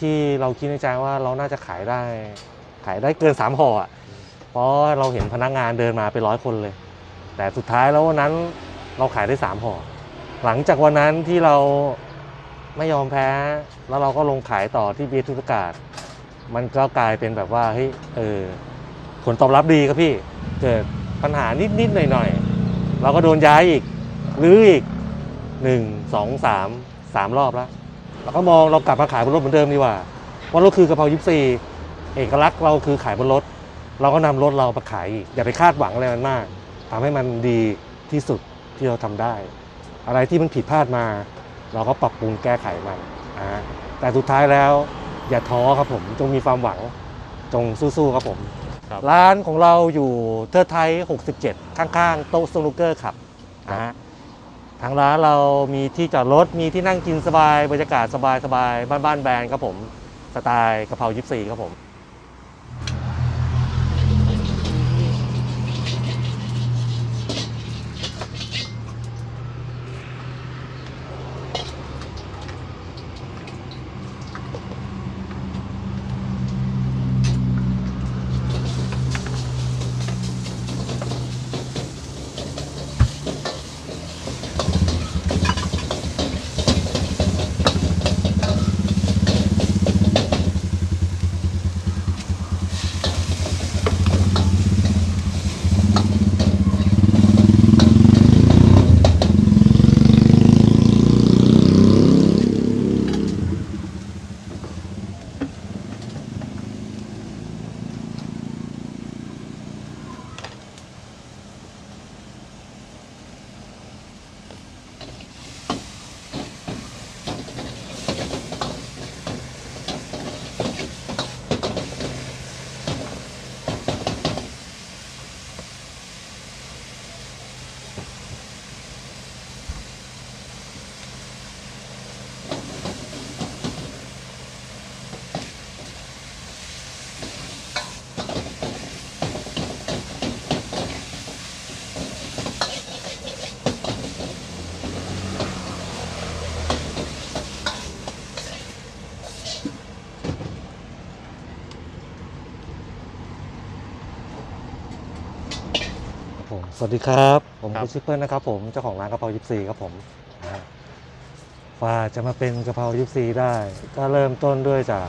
ที่เราคิดในใจว่าเราน่าจะขายได้ ขายได้เกินสามห่ออะเพราะเราเห็นพนักงานเดินมาเป็นร้อยคนเลย แต่สุดท้ายแล้ววันนั้นเราขายได้สามห่อหลังจากวันนั้นที่เราไม่ยอมแพ้ แล้วเราก็ลงขายต่อที่เบียร์ทุกกาศ มันก็กลายเป็นแบบว่าเฮ้ยเออผลตอบรับดีครับพี่เกิดปัญหานิดๆหน่อยๆเราก็โดนย้ายอีกหรืออีกหนึ่งสองสามสามรอบแล้ว เราก็มองเรากลับมาขายบนรถเหมือนเดิมดีกว่าเพราะรถคือกระเพรายิปซีเอกลักษณ์เราคือขายบนรถ เราก็นำรถเรามาขายอีกอย่าไปคาดหวังอะไรมันมากทำให้มันดีที่สุดที่เราทำได้ อะไรที่มันผิดพลาดมา เราก็ปรับปรุงแก้ไขมันอ่าแต่สุดท้ายแล้วอย่าท้อครับผมจงมีความหวังจงสู้ๆครับผมครับร้านของเราอยู่เทิดไทย 67 ข้างๆ โต๊ะสนุกเกอร์ครับนะฮะ ทางร้านเรามีที่จอดรถ มีที่นั่งกินสบาย บรรยากาศสบายสบายบ้านบ้านๆแบรนด์ครับผม สไตล์กะเพรายิปซีครับผม สวัสดีครับ ผมครับคุณชิปเปิลนะครับผมเจ้าของร้านกะเพรายิปซีครับผมนะฮะว่าจะมาเป็นกะเพรายิปซีได้ ก็เริ่มต้นด้วยจาก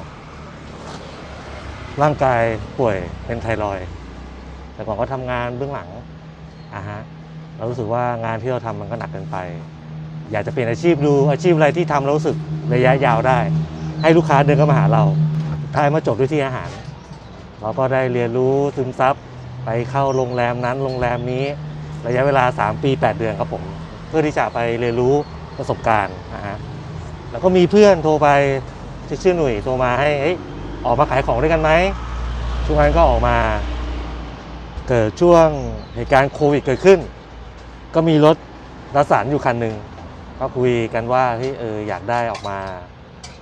ร่างกายป่วยเป็นไทรอยด์แต่ก่อนก็ทำงานเบื้องหลังอะฮะเรารู้สึกว่างานที่เราทำมันก็หนักเกินไป อยากจะเปลี่ยนอาชีพดูอาชีพอะไรที่ทำแล้วรู้สึกระยะยาวได้ ให้ลูกค้าเดินเข้ามาหาเราสุดท้ายมาจบด้วยที่อาหาร เราก็ได้เรียนรู้ซึมซับ ไปเข้าโรงแรมนั้นโรงแรมนี้ ระยะเวลา 3 ปี 8 เดือนครับผม เพื่อที่จะไปเรียนรู้ประสบการณ์นะฮะแล้วก็มีเพื่อนโทรไปที่ชื่อหนุ่ยโทรมาให้เฮ้ยออกมาขายของด้วยกันไหมช่วงนั้นก็ออกมา เกิดช่วงเหตุการณ์โควิดเกิดขึ้น ก็มีรถรัสานอยู่คันหนึ่งก็คุยกันว่าเฮ้ยเอออยากได้ออกมา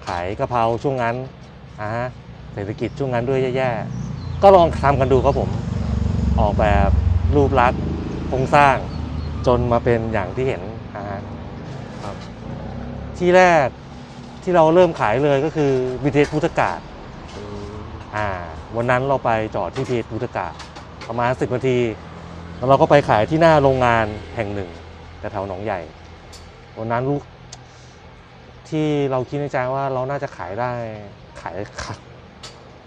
ขายกะเพราช่วงนั้นอ่าฮะเศรษฐกิจช่วงนั้นด้วยแย่ๆก็ลองทำกันดูครับผม ออกแบบรูปลักษณ์โครงสร้างจนมาเป็นอย่างที่เห็นนะฮะครับที่แรกที่เราเริ่มขายเลยก็คือวิเทศพุทธกาศอ่าวันนั้นเราไปจอดที่วิเทศพุทธกาศประมาณสิบนาที แล้วเราก็ไปขายที่หน้าโรงงานแห่งหนึ่งแถวหนองใหญ่วันนั้นลูกที่เราคิดในใจว่าเราน่าจะขายได้ขาย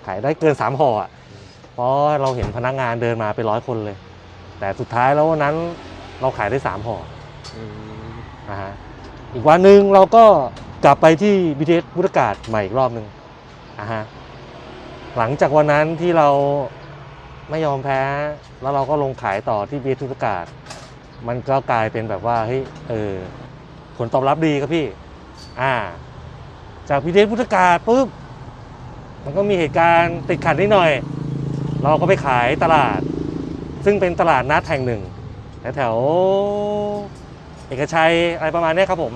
ขายได้เกินสามห่ออะ ราะเราเห็นพนักงานเดินมาเป็นร้อยคนเลย แต่สุดท้ายแล้ววันนั้นเราขายได้สามห่อนะฮะอีกวันหนึ่งเราก็กลับไปที่บิเทสพุทธกาศใหม่อีกรอบหนึ่งอะฮะหลังจากวันนั้นที่เราไม่ยอมแพ้ แล้วเราก็ลงขายต่อที่บิเทสพุทธกาศ มันก็กลายเป็นแบบว่าเฮ้ยเออผลตอบรับดีครับพี่ อ่า จากบิเทสพุทธกาศปุ๊บมันก็มีเหตุการณ์ติดขัดนิดหน่อย เราก็ไปขายตลาด ซึ่งเป็นตลาดนัดแห่งหนึ่งแถวเอกชัยอะไรประมาณนี้ครับผม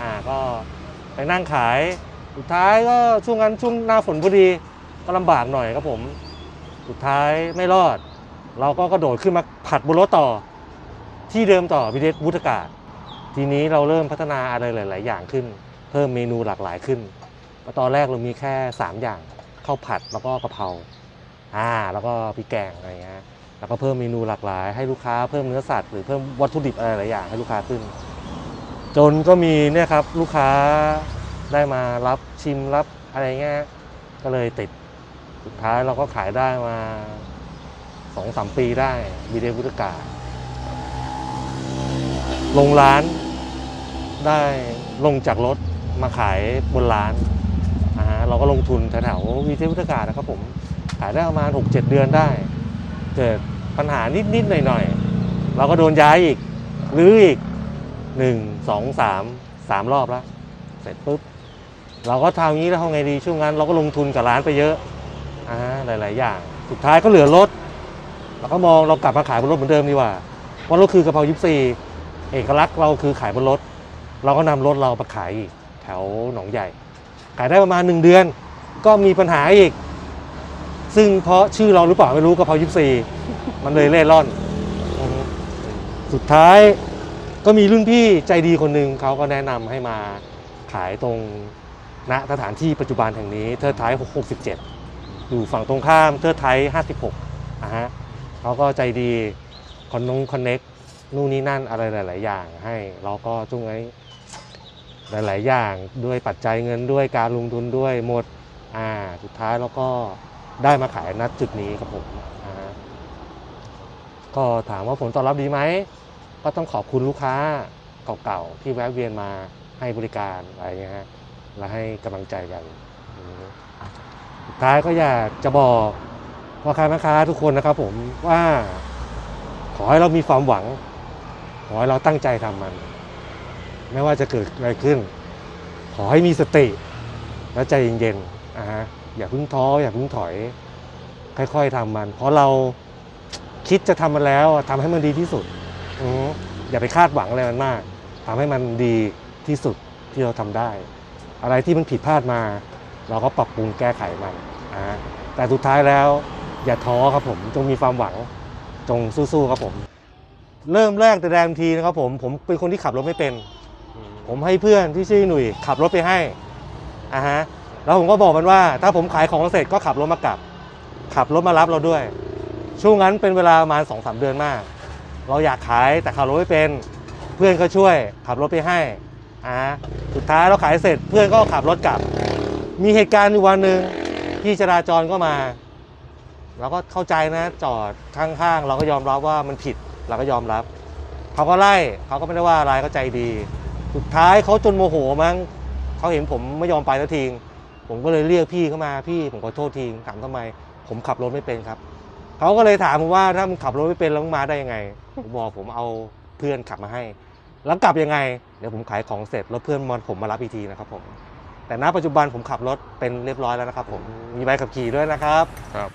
อ่าก็ไปนั่งขายสุดท้ายก็ช่วงนั้นช่วงหน้าฝนพอดีก็ลำบากหน่อยครับผม สุดท้ายไม่รอด เราก็กระโดดขึ้นมาผัดบนรถต่อ ที่เดิมต่อพิเดชวุฒกาศ ทีนี้เราเริ่มพัฒนาอะไรหลาย ๆ อย่างขึ้น เพิ่มเมนูหลากหลายขึ้นตอนแรกเรามีแค่ 3 อย่างข้าวผัดแล้วก็กะเพรา อ่าแล้วก็พริกแกงอะไรเงี้ยแล้วก็เพิ่มเมนูหลากหลาย ให้ลูกค้าเพิ่มเนื้อสัตว์หรือเพิ่มวัตถุดิบอะไรหลายอย่างให้ลูกค้าขึ้น จนก็มีเนี่ยครับลูกค้าได้มารับชิมรับอะไรเงี้ยก็เลยติดสุดท้ายเราก็ขายได้มาสองสามปีได้บีเดวุฒกาลงร้านได้ลงจากรถมาขายบนร้านอ่าฮะเราก็ลงทุนแถวๆวีเทวุฒกานะครับผม ขายได้ประมาณ 6-7 เดือนได้ เกิดปัญหานิด ๆ หน่อย ๆ เราก็โดนย้ายอีกหรืออีก 1 2 3 3 รอบแล้วเสร็จปุ๊บ เราก็ทำอย่างนี้แล้วทำไงดีช่วงนั้น เราก็ลงทุนกับร้านไปเยอะอ่าหลาย ๆ อย่าง สุดท้ายก็เหลือรถเราก็มองเรากลับมาขายบนรถเหมือนเดิมดีกว่าเพราะรถคือกระเพรายิปซีเอกลักษณ์เราคือขายบนรถ เราก็นำรถเราไปขายอีกแถวหนองใหญ่ ขายได้ประมาณหนึ่งเดือน ก็มีปัญหาอีก ซึ่งเพราะชื่อเราหรือเปล่าไม่รู้กระเพรายิปซีมันเลยเล่ร่อน สุดท้ายก็มีรุ่นพี่ใจดีคนหนึ่งเขาก็แนะนำให้มาขายตรงณสถานที่ปัจจุบันแห่งนี้เทิดไทย67 อยู่ฝั่งตรงข้ามเทิดไทย56อะฮะเขาก็ใจดีคอนนงคอนเน็กนู่นนี่นั่นอะไรหลาย ๆ อย่างให้เราก็จุ้งไว้หลาย ๆ อย่างด้วยปัจจัยเงินด้วยการลงทุนด้วยหมดอ่าสุดท้ายเราก็ ได้มาขายณจุดนี้ครับผมอ่าฮะก็ถามว่าผลตอบรับดีไหม ก็ต้องขอบคุณลูกค้าเก่าๆ ที่แวะเวียนมาให้บริการอะไรเงี้ยฮะและให้กำลังใจกันอืมสุดท้ายก็อยากจะบอกพ่อค้าแม่ค้าทุกคนนะครับผมว่า ขอให้เรามีความหวัง ขอให้เราตั้งใจทำมัน ไม่ว่าจะเกิดอะไรขึ้น ขอให้มีสติและใจเย็นๆอ่าฮะ อย่าเพิ่งท้ออย่าเพิ่งถอย ค่อย ๆทำมัน เพราะเราคิดจะทำมันแล้วทำให้มันดีที่สุดอย่าไปคาดหวังอะไรมันมากทำให้มันดีที่สุดที่เราทำได้ อะไรที่มันผิดพลาดมา เราก็ปรับปรุงแก้ไขมันแต่สุดท้ายแล้ว อย่าท้อครับผมจงมีความหวังจงสู้ๆครับผม เริ่มแรกแต่แรมทีนะครับผมผมเป็นคนที่ขับรถไม่เป็น ผมให้เพื่อนที่ชื่อหนุ่ยขับรถไปให้อ่าฮะ แล้วผมก็บอกมันว่า ถ้าผมขายของเสร็จก็ขับรถมากลับ ขับรถมารับเราด้วย ช่วงนั้นเป็นเวลาประมาณสองสามเดือนมาก เราอยากขายแต่ขับรถไม่เป็น เพื่อนก็ช่วยขับรถไปให้อ่าสุดท้ายเราขายเสร็จเพื่อนก็ขับรถกลับ มีเหตุการณ์อยู่วันหนึ่งพี่จราจรก็มาเราก็เข้าใจนะจอดข้างๆ เราก็ยอมรับว่ามันผิดเราก็ยอมรับเขาก็ไล่เขาก็ไม่ได้ว่าอะไรเขาใจดี สุดท้ายเขาจนโมโหมั้งเขาเห็นผมไม่ยอมไปสักที ผมก็เลยเรียกพี่เข้ามาพี่ผมขอโทษทีถามทำไม ผมขับรถไม่เป็นครับเขาก็เลยถามผมว่าถ้ามึงขับรถไม่เป็นแล้วมึงมาได้ยังไงผมบอกผมเอาเพื่อนขับมาให้ แล้วกลับยังไง เดี๋ยวผมขายของเสร็จแล้วเพื่อนมอนผมมารับอีกทีนะครับผมแต่ณปัจจุบันผมขับรถเป็นเรียบร้อยแล้วนะครับผมมีใบขับขี่ด้วยนะครับครับ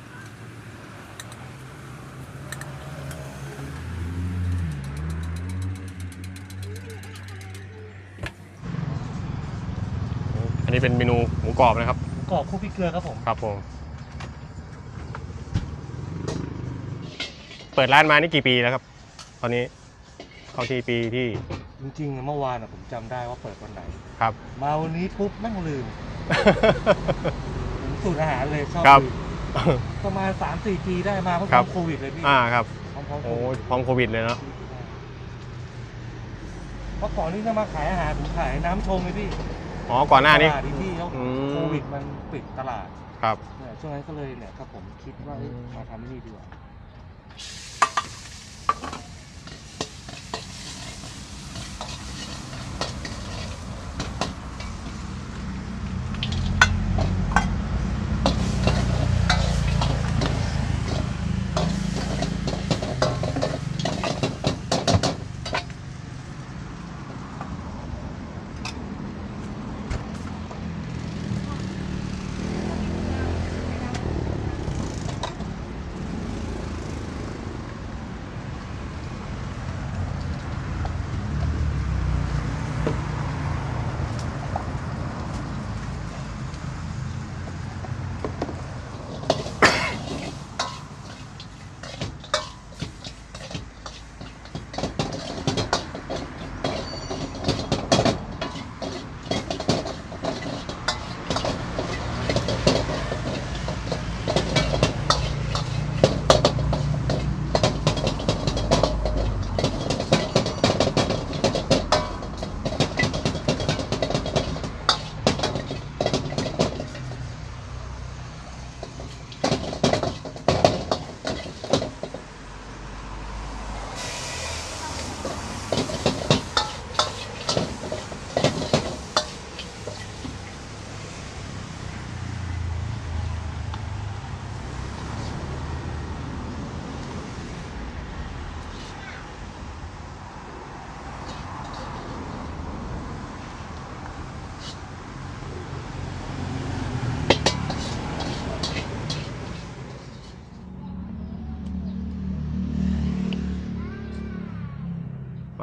อันนี้เป็นเมนูหมูกรอบนะครับกรอบคู่พริกเกลือครับผม ครับผม เปิดร้านมานี่กี่ปีแล้วครับ ตอนนี้เข้าที่ปีที่ จริงๆเมื่อวานอะผมจำได้ว่าเปิดวันไหน ครับ มาวันนี้ปุ๊บแม่งลืมผมสูตรอาหารเลยชอบครับ ลืมประมาณ3-4ปีได้มาเพราะครับโควิดเลยพี่อ่าครับ พร้อมๆโคโอ้วิยดพร้อมโควิดเลยเนาะเพราะก่อนที่จะมาขายอาหารผมขายน้ำชงเลยพี่ อ๋อ ก่อนหน้านี้ ตลดที่แล้วอืม โควิดมันปิดตลาดครับ เนี่ยช่วงนั้นก็เลยเนี่ยครับผมคิดว่าเอ้ยมาทำที่นี่ดีกว่า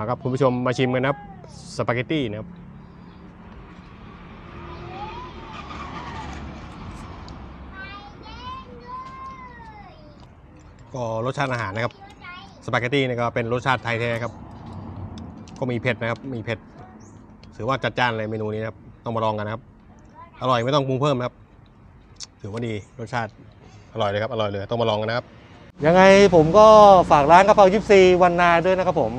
มาครับคุณผู้ชมมาชิมกันนะครับสปาเกตตี้นะครับก็รสชาติอาหารนะครับสปาเกตตี้นี่ก็เป็นรสชาติไทยแท้ครับ ก็มีเผ็ดนะครับ มีเผ็ดถือว่าจัดจ้านเลยเมนูนี้นะครับ ต้องมาลองกันนะครับ อร่อยไม่ต้องปรุงเพิ่มครับถือว่าดีรสชาติอร่อยเลยครับอร่อยเลยต้องมาลองกันนะครับ ยังไงผมก็ฝากร้านกะเพรายิปซีวันนาด้วยนะครับผม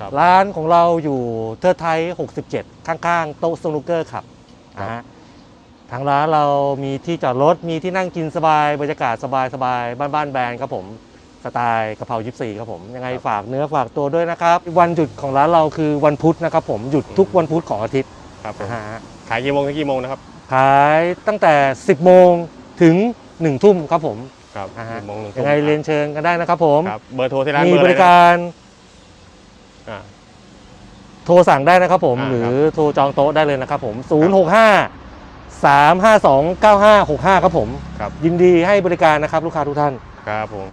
ครับร้านของเราอยู่เทิดไทย 67 ข้างๆ โต๊ะสนุกเกอร์ขับครับ นะฮะทางร้านเรามีที่จอดรถ มีที่นั่งกินสบาย บรรยากาศสบายสบายบ้านบ้านๆแบรนด์ครับผมสไตล์กะเพรายิปซีครับผมยังไงฝากเนื้อฝากตัวด้วยนะครับ วันหยุดของร้านเราคือวันพุธนะครับผมหยุดทุกวันพุธของอาทิตย์ครับผมนะฮะ ขายกี่โมงถึงกี่โมงนะครับขายตั้งแต่ 10 โมงถึง 1 ทุ่มครับผม ครับอ่าฮะหนึ่งโมงหนึ่งทุ่ยัมงไงเรียนเชิญกันได้นะครับผม ครับเบอร์โทรที่ร้านมีเบอร์บอะไรรินะ การอ่า โทรสั่งได้นะครับผม อ่าหรืครัอบ โทรจองโต๊ะได้เลยนะครับผม 065 352 9565 ครับผม ครับยินดีให้บริการนะครับลูกค้าทุกท่าน ครับผม